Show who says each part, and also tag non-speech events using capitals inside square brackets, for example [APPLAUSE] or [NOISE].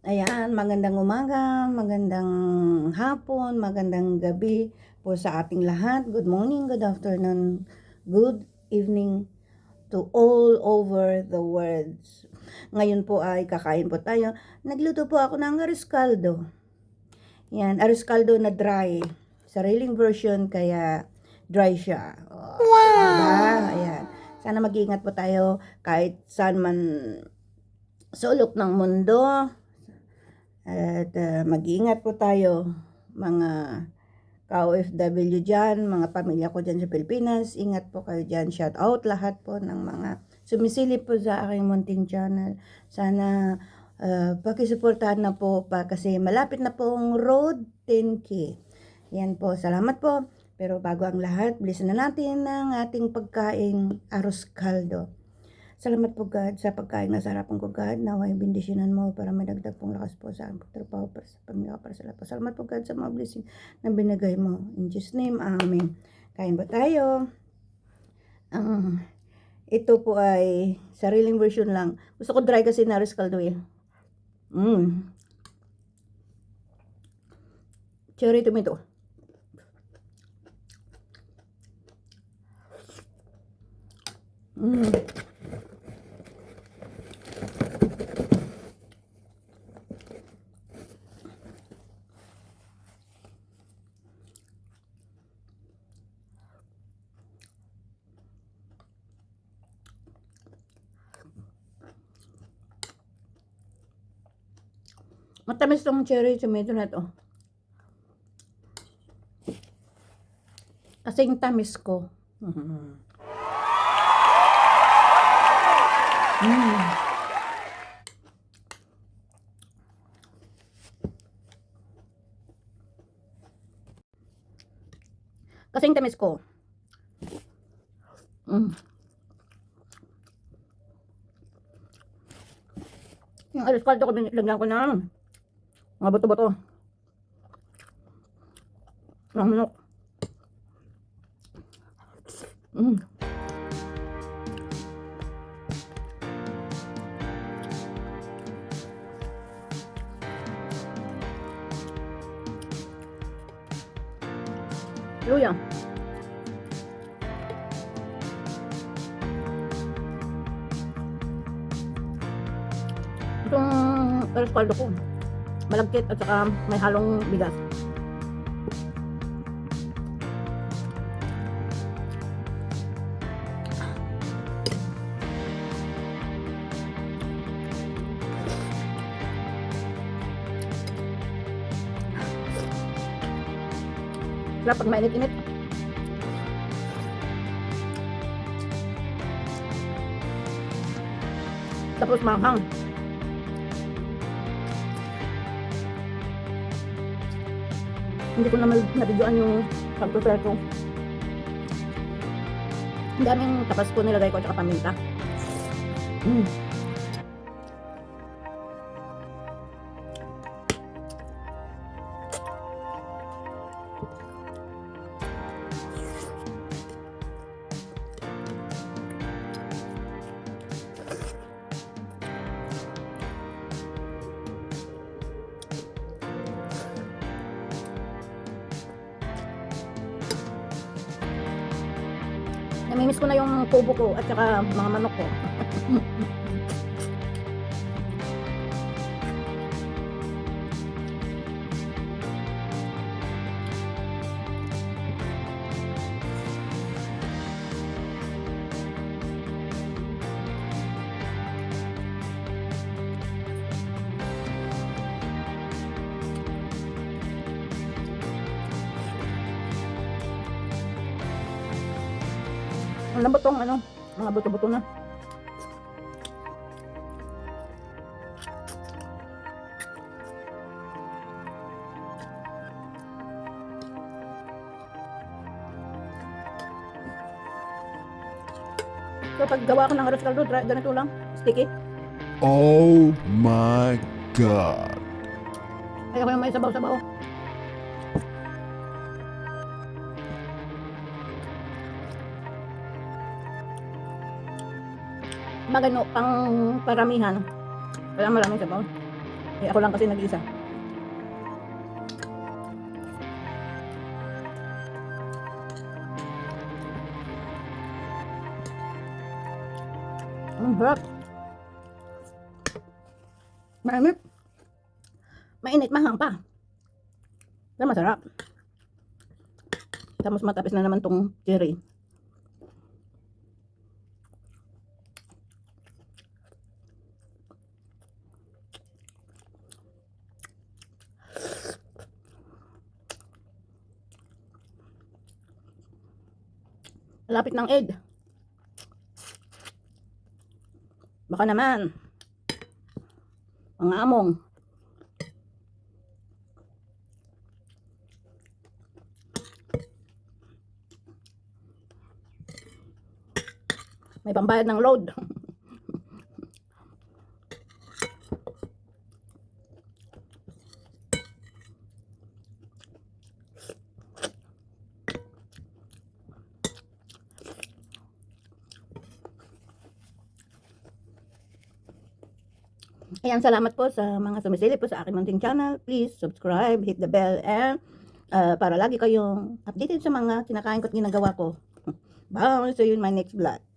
Speaker 1: Ayan, magandang umaga, magandang hapon, magandang gabi po sa ating lahat. Good morning, good afternoon, good evening to all over the world. Ngayon po ay kakain po tayo. Nagluto po ako ng aris caldo. Yan, aris caldo na dry. Sariling version kaya dry siya. Wow! Ayan. Sana mag-iingat po tayo kahit saan man sulok ng mundo. At uh, mag-iingat po tayo mga ka-OFW dyan, mga pamilya ko dyan sa Pilipinas. Ingat po kayo dyan. Shout out lahat po ng mga sumisilip po sa aking munting channel. Sana uh, pakisuportahan na po pa kasi malapit na pong road 10K. Yan po. Salamat po. Pero bago ang lahat, bilisan na natin ang ating pagkain aros caldo. Salamat po God sa pagkain na sa harapan ko God. Naway bendisyonan mo para may dagdag pong lakas po sa aking pagtrabaho para sa pamilya para sa lahat po. Salamat po God sa mga blessing na binigay mo. In Jesus name, Amen. Kain ba tayo? Ang ito po ay sariling version lang. Gusto ko dry kasi na aros caldo eh. Mm. Cherry tomato. Mm. Matamis tong cherry tomato na to. Kasing tamis ko. Mm. Mm. Kasing tamis ko. Mm. Yung alis kaldo ko, lagyan ko ng mga bato-bato. Ng manok. Mm. Luya. Itong alis kaldo ko, malagkit at saka may halong bigas. Sarap pag mainit-init. Tapos manghang. Hindi ko naman nabidyoan yung pag-prepare ko. Ang daming tapas ko nilagay ko at saka paminta. Mm. Namimiss ko na yung kubo ko at saka mga manok ko. Ang lambot tong ano, mga buto-buto na. So pag gawa ko ng arroz caldo, ganito lang, sticky.
Speaker 2: Oh my god.
Speaker 1: Ayaw ko yung may sabaw-sabaw. Magano, pang paramihan. Kaya maraming sabaw. Eh, ako lang kasi nag-isa. Ang sarap. Mainit. Mainit, mahang pa. Pero masarap. Tapos matapis na naman tong cherry. Lapit ng egg. Baka naman. Mga among. May pambayad ng load. [LAUGHS] Ayan, salamat po sa mga sumisili po sa aking munting channel. Please subscribe, hit the bell, and uh, para lagi kayong updated sa mga kinakain ko at ginagawa ko. [LAUGHS] Bye! See you in my next vlog.